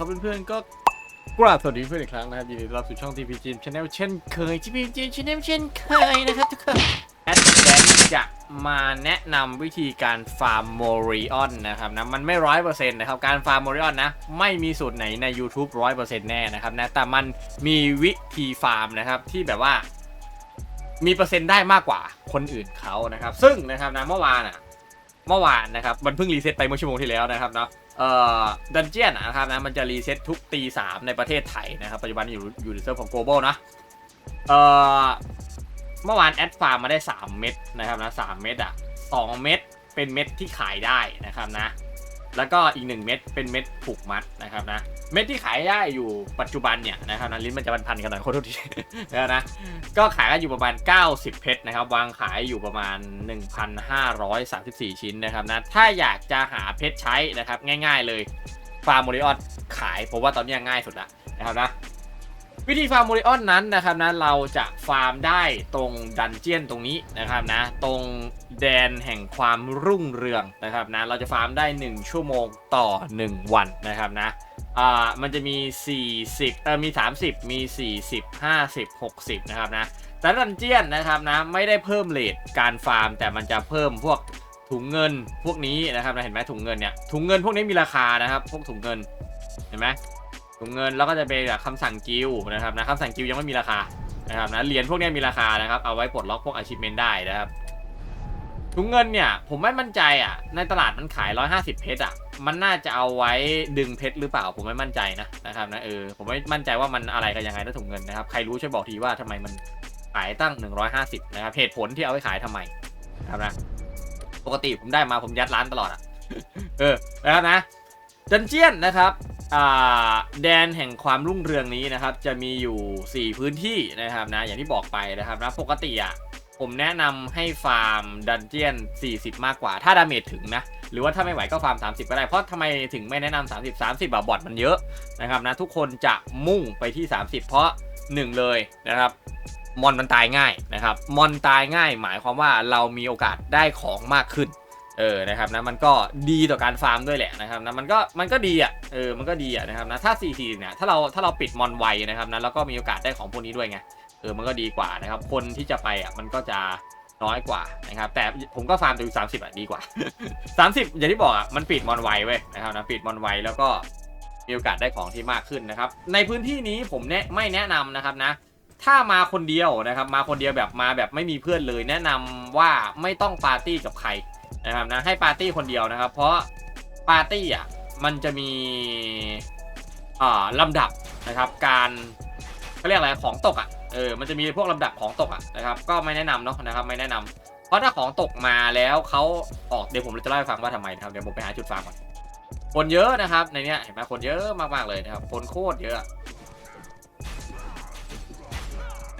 ครับเพื่อนๆก็กราบสวัสดีเพื่อนอีกครั้งนะครับยินดีต้อนรับสู่ช่อง TP Gym Channel เช่นเคย TP Gym Channel เช่นเคยนะครับทุกคนแอดแบงจะมาแนะนำวิธีการฟาร์มโมริออนนะครับนะมันไม่ร้อยเปอร์เซ็นต์นะครับการฟาร์มโมริออนนะไม่มีสูตรไหนใน YouTube ร้อยเปอร์เซ็นต์แน่นะครับนะแต่มันมีวิธีฟาร์มนะครับที่แบบว่า มีเปอร์เซ็นต์ได้มากกว่าคนอื่นเขานะครับ ซึ่งนะครับนะเมื่อวานอะ เมื่อวานนะครับมันเพิ่งรีเซ็ตไปเมื่อชั่วโมงที่แล้วนะครับเนาะเอ่อดันเจียนนะครับนะมันจะรีเซ็ตทุกตีสามในประเทศไทยนะครับปัจจุบันอยู่อยู่ในเซิร์ฟของ global นะเอ่อเมื่อวานแอดฟาร์มมาได้ 3 เม็ดนะครับนะสเม็ดอะ2เม็ดเป็นเม็ดที่ขายได้นะครับนะ แล้วก็อีก1เม็ดเป็นเม็ดผูกมัดนะครับนะ เม็ดที่ขายได้อยู่ปัจจุบันเนี่ยนะครับนะลิ้นมันจะพันๆกันหน่อยโคตรทีนะนะ ก็ขายกันอยู่ประมาณ 90 เพชรนะครับ วางขายอยู่ประมาณ 1,534 ชิ้นนะครับนะ ถ้าอยากจะหาเพชรใช้นะครับง่าย ๆเลยฟาร์มโมริออนขายผมว่าตอนนี้ง่ายสุดละนะครับนะ วิธีฟาร์มโมริออนนั้นนะครับนะเราจะฟาร์มได้ตรงดันเจียนตรงนี้นะครับนะตรงแดนแห่งความรุ่งเรืองนะครับนะเราจะฟาร์มได้ 1 ชั่วโมงต่อ 1 วันนะครับนะอ่ามันจะมี 40เออมี 30 มี 40 50 60นะครับนะแต่ดันเจียนนะครับนะไม่ได้เพิ่มเลทการฟาร์ม แต่มันจะเพิ่มพวกถุงเงินพวกนี้นะครับนะเห็นไหมถุงเงินเนี่ยถุงเงินพวกนี้มีราคานะครับ พวกถุงเงินเห็นไหม ถุงเงินแล้วก็จะเป็นแบบคำสั่งกิลนะครับนะคำสั่งกิลยังไม่มีราคานะครับนะเหรียญพวกนี้มีราคานะครับเอาไว้ปลดล็อกพวก achievement ได้นะครับถุงเงินเนี่ยผมไม่มั่นใจอะในตลาดมันขาย 150 เพชรอะมันน่าจะเอาไว้ดึงเพชรหรือเปล่าผมไม่มั่นใจนะนะครับนะเออผมไม่มั่นใจว่ามันอะไรกันยังไงถ้าถุงเงินนะครับใครรู้ช่วยบอกทีว่าทำไมมันขายตั้ง 150 นะครับเหตุผลที่เอาไว้ขายทำไมนะครับนะปกติผมได้มาผมยัดร้านตลอดอะเออนะครับนะ ดันเจียนนะครับแดนแห่งความรุ่งเรืองนี้นะครับ จะมีอยู่ 4 พื้นที่นะครับนะอย่างที่บอกไปนะครับนะปกติอะผมแนะนำให้ฟาร์มดันเจียน 40 มากกว่า ถ้าดาเมจถึงนะ หรือว่าถ้าไม่ไหวก็ฟาร์ม 30 ก็ได้ เพราะทำไมถึงไม่แนะนำ30 30บบบอทมันเยอะนะครับนะทุกคนจะมุ่งไปที่ 30 เพราะ 1 เลยนะครับมอนมันตายง่ายนะครับมอนตายง่าย หมายความว่าเรามีโอกาสได้ของมากขึ้น เออนะครับนะมันก็ดีต่อการฟาร์มด้วยแหละนะครับนะมันก็มันก็ดีอะเออมันก็ดีอะนะครับนะถ้า 44เนี่ยถ้าเราถ้าเราปิดมอนไวนะครับนะแล้วก็มีโอกาสได้ของพวกนี้ด้วยไงเออมันก็ดีกว่านะครับคนที่จะไปอะมันก็จะน้อยกว่านะครับแต่ผมก็ฟาร์มตัวอยู่30อะดีกว่า 30 อย่างที่บอกอะมันปิดมอนไวเว้ยนะครับนะปิดมอนไวแล้วก็มีโอกาสได้ของที่มากขึ้นนะครับในพื้นที่นี้ผมแนะไม่แนะนำนะครับนะถ้ามาคนเดียวนะครับมาคนเดียวแบบมาแบบไม่มีเพื่อนเลย แนะนำว่าไม่ต้องปาร์ตี้กับใคร นะครับนะให้ปาร์ตี้คนเดียวนะครับ เพราะปาร์ตี้อะมันจะมีอ่าลำดับนะครับ การเขาเรียกอะไรของตกอะเออมันจะมีพวกลำดับของตกอะนะครับ ก็ไม่แนะนำเนาะนะครับไม่แนะนำเพราะถ้าของตกมาแล้วเขาออกเดี๋ยวผมจะเล่าให้ฟังว่าทำไมนะครับเดี๋ยวผมไปหาจุดฟาร์มก่อนคนเยอะนะครับ ในเนี้ยเห็นไหมคนเยอะมากๆเลยนะครับ คนโคตรเยอะ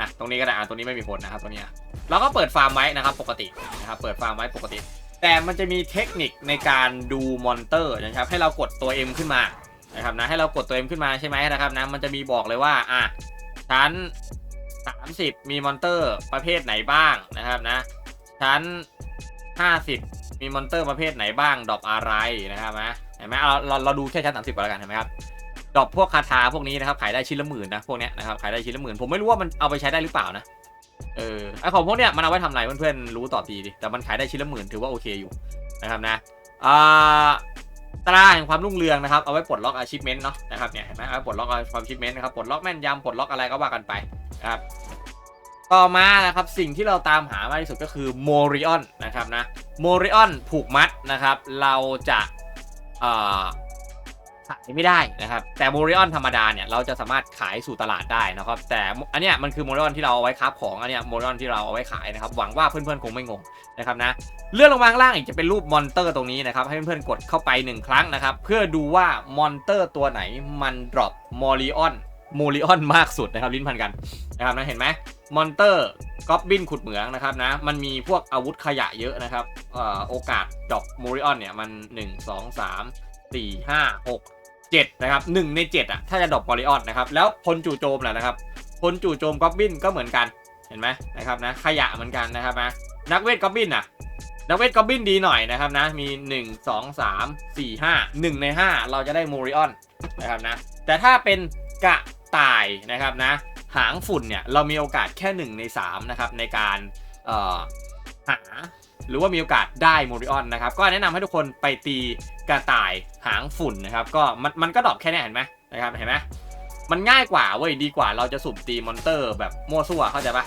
อะตรงนี้ก็ได้อะตรงนี้ไม่มีคนนะครับตรงนี้เราก็เปิดฟาร์มไว้นะครับ ปกตินะครับ เปิดฟาร์มไว้ปกติ แต่มันจะมีเทคนิคในการดูมอนเตอร์นะครับ ให้เรากดตัว M ขึ้นมานะครับนะให้เรากดตัว M ขึ้นมาใช่ไหมนะครับนะมันจะมีบอกเลยว่าอะชั้น 30 มีมอนเตอร์ประเภทไหนบ้างนะครับนะชั้น 50 มีมอนเตอร์ประเภทไหนบ้างดรอปอะไรนะครับนะเห็นไหมเราเราเราดูแค่ชั้น 30ก่อนแล้วกันเห็นไหมครับดรอปพวกคาถาพวกนี้นะครับขายได้ชิ้นละหมื่นนะพวกเนี้ยนะครับขายได้ชิ้นละหมื่นผมไม่รู้ว่ามันเอาไปใช้ได้หรือเปล่านะ เออไอของพวกเนี้ยมันเอาไว้ทำอะไรเพื่อนๆรู้ต่อบทีดิแต่มันขายได้ชิ้นละหมื่นถือว่าโอเคอยู่นะครับนะอ่าตราแห่งความรุ่งเรืองนะครับเอาไว้ปลดล็อก achievement เนาะนะครับเนี่ยเห็นไหมเอาปลดล็อกความ achievement นะครับปลดล็อกแม่นยำปลดล็อกอะไรก็ว่ากันไปนะครับต่อมานะครับสิ่งที่เราตามหามากที่สุดก็คือโมริออนนะครับนะโมริออนผูกมัดนะครับ เราจะเอ่อ ขายไม่ได้นะครับแต่โมริออนธรรมดาเนี่ยเราจะสามารถขายสู่ตลาดได้นะครับแต่อันเนี้ยมันคือโมริออนที่เราเอาไว้ค้าของอันเนี้ยโมริออนที่เราเอาไว้ขายนะครับหวังว่าเพื่อนๆคงไม่งงนะครับนะเลื่อนลงมาล่างอีกจะเป็นรูปมอนเตอร์ตรงนี้นะครับให้เพื่อนๆกดเข้าไป1ครั้งนะครับเพื่อดูว่ามอนเตอร์ตัวไหนมันดรอปมอริออนโมริออนมากสุดนะครับลิ้นพันกันนะครับนะเห็นไหมมอนเตอร์ก๊อบบินขุดเหมืองนะครับนะมันมีพวกอาวุธขยะเยอะนะครับอโอกาสดรอปโมริออนเนี่ยมัน 1 2 3 4 5 6 7 นะครับ1ใน 7 อะ ถ้าจะดรอปมอริออนนะครับ แล้วพลจู่โจมแหละนะครับพลจู่โจมก๊อบบินก็เหมือนกันเห็นไหมนะครับนะขยะเหมือนกันนะครับนะนักเวทก๊อบบินอะนักเวทก็บินดีหน่อยนะครับนะมี 1 2 3 4 5 1 ใน 5 เราจะได้โมริออนนะครับนะแต่ถ้าเป็นกะต่ายนะครับนะหางฝุ่นเนี่ยเรามีโอกาสแค่ 1 ใน3นะครับในการหา หรือว่ามีโอกาสได้โมริออนนะครับ ก็แนะนำให้ทุกคนไปตีกระต่ายหางฝุ่นนะครับ ก็มันมันก็ดรอปแค่นี้เห็นไหมนะครับเห็นไหมมันง่ายกว่าเว้ยดีกว่าเราจะสุ่มตีมอนเตอร์แบบมั่วซั่วเข้าใจปะ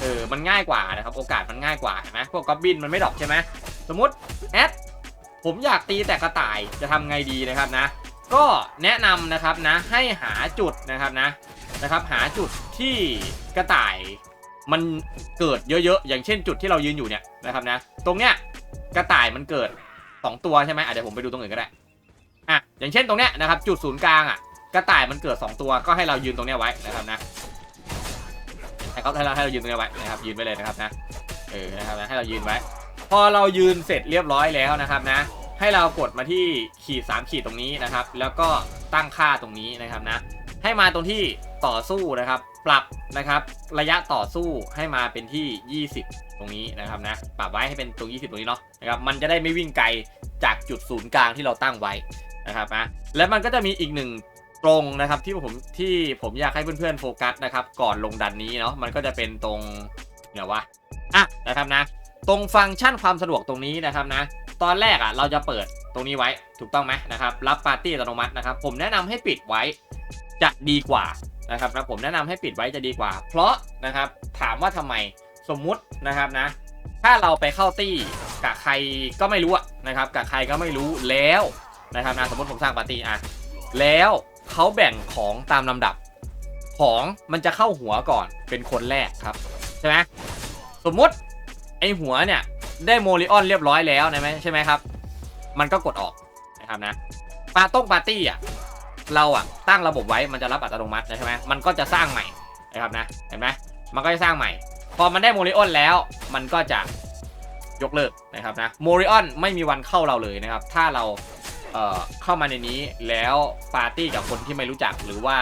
เออมันง่ายกว่านะครับโอกาสมันง่ายกว่าเห็นไหมพวกก๊อบบินมันไม่ดรอปใช่ไหมสมมติแอดผมอยากตีแต่กระต่ายจะทำไงดีนะครับนะ ก็แนะนำนะครับนะให้หาจุดนะครับนะนะครับหาจุดที่กระต่าย มันเกิดเยอะๆ อย่างเช่นจุดที่เรายืนอยู่เนี่ยนะครับนะ ตรงเนี้ยกระต่ายมันเกิด 2 ตัวใช่ไหมอะเดี๋ยวผมไปดูตรงอื่นก็ได้อะอย่างเช่นตรงเนี้ยนะครับจุดศูนย์กลางอะกระต่ายมันเกิด 2 ตัวก็ให้เรายืนตรงเนี้ยไว้นะครับนะให้เขาให้เราให้เรายืนตรงเนี้ยไว้นะครับยืนไว้เลยนะครับนะเออนะครับนะให้เรายืนไว้ พอเรายืนเสร็จเรียบร้อยแล้วนะครับนะ ให้เรากดมาที่ขีด3ขีดตรงนี้นะครับ แล้วก็ตั้งค่าตรงนี้นะครับนะ ให้มาตรงที่ต่อสู้นะครับ ปรับนะครับระยะต่อสู้ให้มาเป็นที่ 20 ตรงนี้นะครับนะปรับไว้ให้เป็นตรง 20 ตรงนี้เนาะนะครับมันจะได้ไม่วิ่งไกลจากจุดศูนย์กลางที่เราตั้งไว้นะครับนะและมันก็จะมีอีกหนึ่งตรงนะครับที่ผมที่ผมอยากให้เพื่อนๆโฟกัสนะครับก่อนลงดันนี้เนาะมันก็จะเป็นตรงเดี๋ยววะอะนะครับนะ ตรงฟังก์ชันความสะดวกตรงนี้นะครับนะ ตอนแรกอะเราจะเปิดตรงนี้ไว้ถูกต้องไหมนะครับรับปาร์ตี้อัตโนมัตินะครับ ผมแนะนำให้ปิดไว้จะดีกว่า นะครับนะผมแนะนำให้ปิดไว้จะดีกว่า เพราะนะครับถามว่าทำไมสมมุตินะครับนะ ถ้าเราไปเข้าตี้กับใครก็ไม่รู้นะครับกับใครก็ไม่รู้แล้วนะครับนะสมมติผมสร้างปาร์ตี้อะแล้วเขาแบ่งของตามลำดับ ของมันจะเข้าหัวก่อนเป็นคนแรกครับใช่ไหมสมมุติไอหัวเนี่ยได้โมลิออนเรียบร้อยแล้วนะไหมใช่ไหมครับ มันก็กดออกนะครับนะปาต้งปาร์ตี้อะ เราอะตั้งระบบไว้มันจะรับอัตโนมัติใช่ไหมมันก็จะสร้างใหม่นะครับนะเห็นไหมมันก็จะสร้างใหม่ พอมันได้โมลิออนแล้ว มันก็จะยกเลิกนะครับนะโมริออนไม่มีวันเข้าเราเลยนะครับ ถ้าเราเอ่อเข้ามาในนี้แล้วปาร์ตี้กับคนที่ไม่รู้จักหรือว่า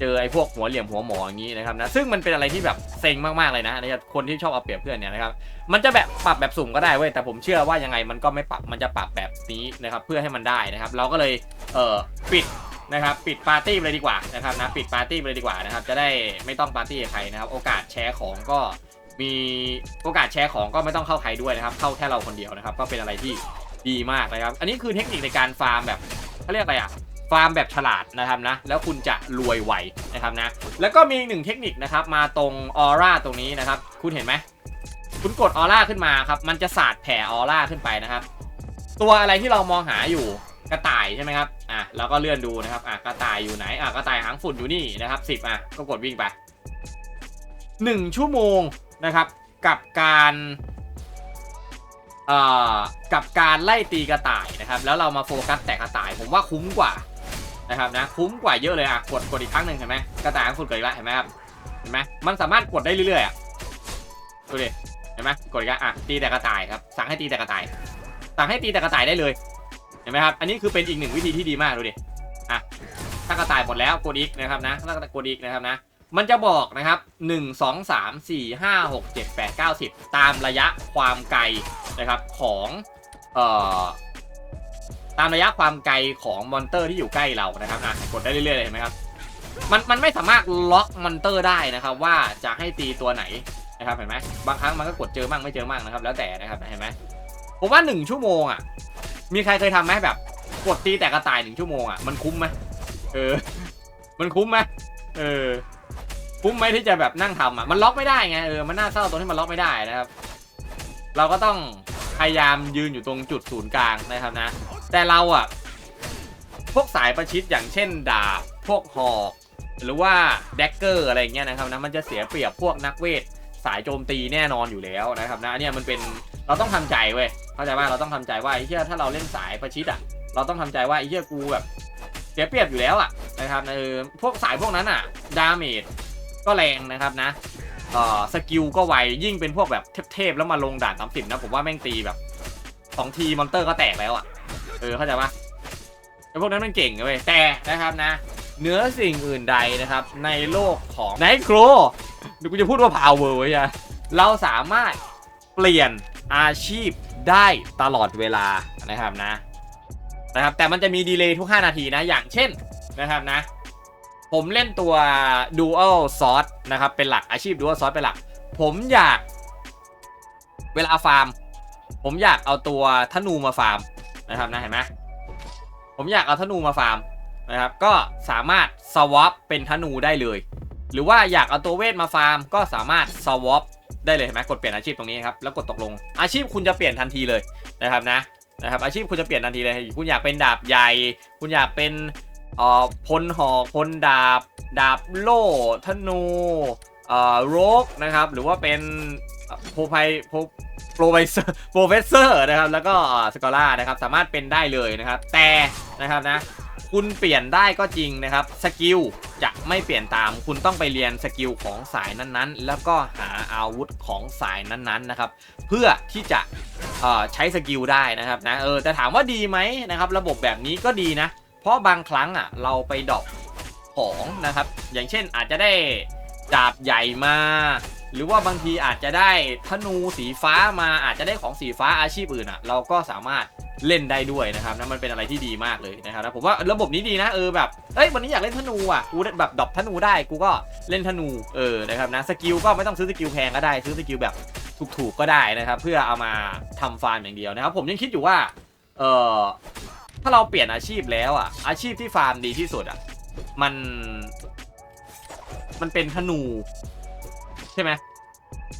เจอไอ้พวกหัวเหลี่ยมหัวหมออย่างนี้นะครับนะซึ่งมันเป็นอะไรที่แบบเซ็งมากๆเลยนะนะครับคนที่ชอบเอาเปรียบเพื่อนเนี่ยนะครับมันจะแบบปรับแบบสุ่มก็ได้เว้ยแต่ผมเชื่อว่ายังไงมันก็ไม่ปรับมันจะปรับแบบนี้นะครับเพื่อให้มันได้นะครับ เราก็เลยเอ่อปิด นะครับปิดปาร์ตี้ไปเลยดีกว่านะครับนะปิดปาร์ตี้ไปเลยดีกว่านะครับจะได้ไม่ต้องปาร์ตี้ใครนะครับโอกาสแชร์ของก็มีโอกาสแชร์ของก็ไม่ต้องเข้าใครด้วยนะครับ เข้าแค่เราคนเดียวนะครับ ก็เป็นอะไรที่ดีมากนะครับ อันนี้คือเทคนิคในการฟาร์มแบบเขาเรียกอะไรอะฟาร์มแบบฉลาดนะครับนะ แล้วคุณจะรวยไวนะครับนะ แล้วก็มีอีกหนึ่งเทคนิคนะครับมาตรงออร่าตรงนี้นะครับ คุณเห็นไหมคุณกดออร่าขึ้นมาครับ มันจะสาดแผ่ออร่าขึ้นไปนะครับ ตัวอะไรที่เรามองหาอยู่ กระต่ายใช่ไหมครับอะเราก็เลื่อนดูนะครับอะกระต่ายอยู่ไหนอะกระต่ายหางฝุ่นอยู่นี่นะครับสิบอะก็กดวิ่งไปหนึ่งชั่วโมงนะครับ กับการอ่อกับการไล่ตีกระต่ายนะครับ แล้วเรามาโฟกัสแต่กระต่ายผมว่าคุ้มกว่านะครับนะคุ้มกว่าเยอะเลยอะกดกดอีกครั้งหนึ่งเห็นไหมกระต่ายหางฝุ่นเกิดอีกแล้วเห็นไหมครับเห็นไหมมันสามารถกดได้เรื่อยๆอะดูดิเห็นไหมกดอีกแล้วอะตีแต่กระต่ายครับสั่งให้ตีแต่กระต่าย สั่งให้ตีแต่กระต่ายได้เลย เห็นไหมครับ อันนี้คือเป็นอีกหนึ่งวิธีที่ดีมากดูดิอะถ้ากระต่ายหมดแล้วกดอีกนะครับนะถ้ากดอีกนะครับนะมันจะบอกนะครับ 1 2 3 4 5 6 7 8 9 10 ตามระยะความไกลนะครับของเอ่อตามระยะความไกลของมอนเตอร์ที่อยู่ใกล้เรานะครับอะกดได้เรื่อยๆเลยเห็นไหมครับมันมันไม่สามารถล็อกมอนเตอร์ได้นะครับ ว่าจะให้ตีตัวไหนนะครับเห็นไหมบางครั้งมันก็กดเจอมั่งไม่เจอมั่งนะครับ แล้วแต่นะครับเห็นไหมผมว่าหนึ่งชั่วโมงอะ มีใครเคยทำไหมแบบกดตีแต่กระต่ายหนึ่งชั่วโมงอะมันคุ้มไหมเออ มันคุ้มไหมเออ คุ้มไหมที่จะแบบนั่งทำอะมันล็อกไม่ได้ไงเออมันน่าเศร้าตรงที่มันล็อกไม่ได้นะครับ เราก็ต้องพยายามยืนอยู่ตรงจุดศูนย์กลางนะครับนะ แต่เราอะพวกสายประชิดอย่างเช่นดาบพวกหอกหรือว่าแดกเกอร์อะไรเงี้ยนะครับนะมันจะเสียเปรียบพวกนักเวทสายโจมตีแน่นอนอยู่แล้วนะครับนะอันเนี่ยมันเป็นเราต้องทำใจเว้ย เข้าใจว่าเราต้องทำใจว่าไอ้เหี้ยถ้าเราเล่นสายประชิดอะ เราต้องทำใจว่าไอ้เหี้ยกูแบบเสียเปรียบอยู่แล้วอะนะครับเออพวกสายพวกนั้นอะดาเมจก็แรงนะครับนะเอ่อสกิลก็ไวยิ่งเป็นพวกแบบเทพๆแล้วมาลงด่านสามสิบนะผมว่าแม่งตีแบบสองทีมอนเตอร์ก็แตกแล้วอะเออเข้าใจปะไอ้พวกนั้นมันเก่งเว้ยแต่นะครับนะเนื้อสิ่งอื่นใดนะครับในโลกของไนโครเดี๋ยวกูจะพูดว่าพาวเวอร์ไว้อะเราสามารถเปลี่ยน อาชีพได้ตลอดเวลานะครับนะนะครับแต่มันจะมีดีเลย์ทุก 5 นาทีนะอย่างเช่นนะครับนะ ผมเล่นตัว Dual Sword นะครับเป็นหลักอาชีพ Dual Sword เป็นหลัก ผมอยากเวลาฟาร์ม ผมอยากเอาตัวธนูมาฟาร์มนะครับนะเห็นไหมผมอยากเอาธนูมาฟาร์มนะครับก็สามารถสวอปเป็นธนูได้เลย หรือว่าอยากเอาตัวเวทมาฟาร์ม ก็สามารถสวอป ได้เลยเห็นไหมกดเปลี่ยนอาชีพตรงนี้ครับแล้วกดตกลงอาชีพคุณจะเปลี่ยนทันทีเลยนะครับนะนะครับอาชีพคุณจะเปลี่ยนทันทีเลย คุณอยากเป็นดาบใหญ่ คุณอยากเป็นเอ่อพลหอกพลดาบ ดาบโล่ธนูเอ่อโรกนะครับหรือว่าเป็นโพไพโพโปรไฟเซอร์โปรเฟสเซอร์นะครับแล้วก็สกอล่านะครับสามารถเป็นได้เลยนะครับแต่นะครับนะ คุณเปลี่ยนได้ก็จริงนะครับสกิลจะไม่เปลี่ยนตาม คุณต้องไปเรียนสกิลของสายนั้นๆ แล้วก็หาอาวุธของสายนั้นๆนะครับ เพื่อที่จะใช้สกิลได้นะครับนะเออแต่ถามว่าดีไหมนะครับ ระบบแบบนี้ก็ดีนะ เพราะบางครั้งอะเราไปดรอปของนะครับ อย่างเช่นอาจจะได้ดาบใหญ่มา หรือว่าบางทีอาจจะได้ธนูสีฟ้ามาอาจจะได้ของสีฟ้าอาชีพอื่นอะ เราก็สามารถ เล่นได้ด้วยนะครับนะมันเป็นอะไรที่ดีมากเลยนะครับนะผมว่าระบบนี้ดีนะเออแบบเอ้ยวันนี้อยากเล่นธนูอะกูแบบดรอปธนูได้กูก็เล่นธนูเออนะครับนะสกิลก็ไม่ต้องซื้อสกิลแพงก็ได้ซื้อสกิลแบบถูกๆก็ได้นะครับ เพื่อเอามาทำฟาร์มอย่างเดียวนะครับ ผมยังคิดอยู่ว่าเออถ้าเราเปลี่ยนอาชีพแล้วอะ อาชีพที่ฟาร์มดีที่สุดอะมัน มันเป็นธนู ใช่ไหม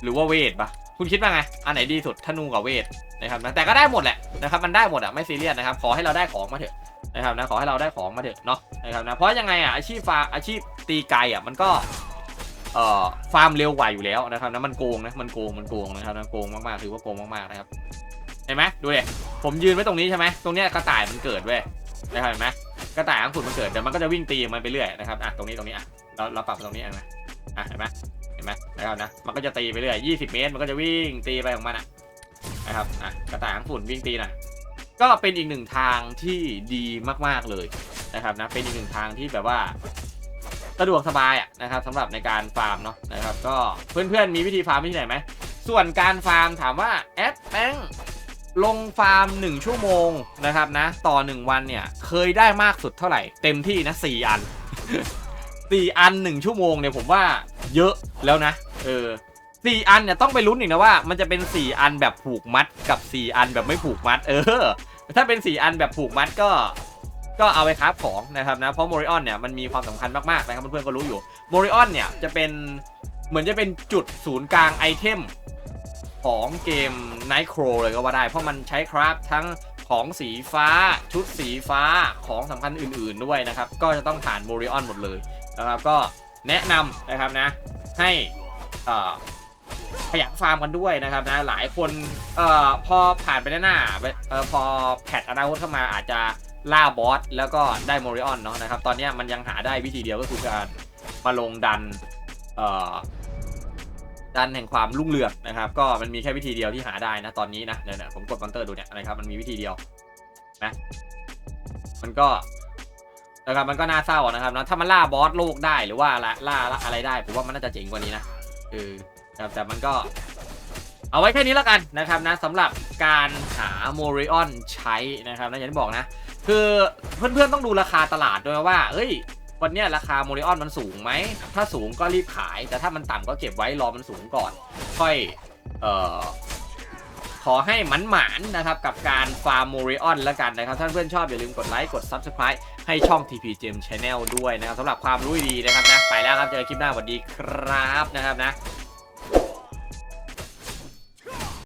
หรือว่าเวทปะคุณคิดว่าไงอันไหนดีสุดธนูกับเวท นะครับนะแต่ก็ได้หมดแหละนะครับมันได้หมดอะไม่ซีเรียสนะครับขอให้เราได้ของมาเถอะนะครับนะขอให้เราได้ของมาเถอะเนาะนะครับนะเพราะยังไงอะอาชีพฟาร์อาชีพตีไกอะมันก็เอ่อฟาร์มเร็วกว่าอยู่แล้วนะครับนะมันโกงนะมันโกงมันโกงนะครับนะโกงมากๆถือว่าโกงมากๆนะครับเห็นไหมดูดิผมยืนไว้ตรงนี้ใช่ไหมตรงเนี้ยกระต่ายมันเกิดเว้ยนะครับเห็นไหมกระต่ายอังขุนมันเกิดเดี๋ยวมันก็จะวิ่งตีมันไปเรื่อยนะครับอะตรงนี้ตรงนี้อะเราเราปรับตรงนี้เห็นไหมอะเห็นไหมเห็นไหมนะครับนะมันก็จะตีไปเรื่อย20 เมตรมันก็จะวิ่งตีไปของมันอะ นะครับอะกระต่ายอังขุนวิ่งตีหน่อยก็เป็นอีกหนึ่งทางที่ดีมากๆเลยนะครับนะเป็นอีกหนึ่งทางที่แบบว่าสะดวกสบายอะนะครับสำหรับในการฟาร์มเนาะนะครับ ก็เพื่อนๆมีวิธีฟาร์มที่ไหนไหมส่วนการฟาร์มถามว่าแอดแป้งลงฟาร์ม 1 ชั่วโมงนะครับนะต่อ 1 วันเนี่ยเคยได้มากสุดเท่าไหร่เต็มที่นะ4อัน 4 อัน 1 ชั่วโมงเนี่ยผมว่าเยอะแล้วนะเออ 4อันเนี่ยต้องไปลุ้นอีกนะว่า มันจะเป็น4อันแบบผูกมัดกับ4อันแบบไม่ผูกมัด เออ ถ้าเป็น4อันแบบผูกมัดก็ก็เอาไปคราฟของนะครับนะเพราะโมริออนเนี่ยมันมีความสำคัญมากๆนะครับเพื่อนๆก็รู้อยู่โมริออนเนี่ยจะเป็นเหมือนจะเป็นจุดศูนย์กลางไอเทมของเกม Night Crow เลยก็ว่าได้ เพราะมันใช้คราฟทั้งของสีฟ้าชุดสีฟ้าของสำคัญอื่นๆด้วยนะครับ ก็จะต้องผ่านโมริออนหมดเลยนะครับก็แนะนำนะครับนะให้อ่อ ขยันฟาร์มกันด้วยนะครับนะหลายคนเอ่อพอผ่านไปหน้าเอ่อพอแพทอนาคตเข้ามาอาจจะล่าบอสแล้วก็ได้โมริออนเนาะนะครับตอนนี้มันยังหาได้วิธีเดียวก็คือการมาลงดันเอ่อดันแห่งความรุ่งเรืองนะครับ ก็มันมีแค่วิธีเดียวที่หาได้นะตอนนี้นะเนี่ยผมกดมอนเตอร์ดูเนี่ยนะครับมันมีวิธีเดียวนะมันก็นะครับมันก็น่าเศร้านะครับนะถ้ามันล่าบอสโลกได้หรือว่าล่าล่าล่าอะไรได้ผมว่ามันน่าจะเจ๋งกว่านี้นะเออ ครับแต่มันก็เอาไว้แค่นี้แล้วกันนะครับนะสำหรับการหาโมริออนใช้นะครับนะอย่างที่บอกนะ คือเพื่อนๆต้องดูราคาตลาดด้วยว่า เอ้ย วันนี้ราคาโมริออนมันสูงไหม ถ้าสูงก็รีบขาย แต่ถ้ามันต่ำก็เก็บไว้รอมันสูงก่อน ค่อยเอ่อขอให้มันหมานๆนะครับ กับการฟาร์มโมริออนแล้วกันนะครับ ถ้าเพื่อนชอบอย่าลืมกดไลค์กด Subscribe ให้ช่อง TP Gem Channel ด้วยนะครับสำหรับความรู้ดีนะครับนะไปแล้วครับเจอกันคลิปหน้าสวัสดีครับนะครับนะ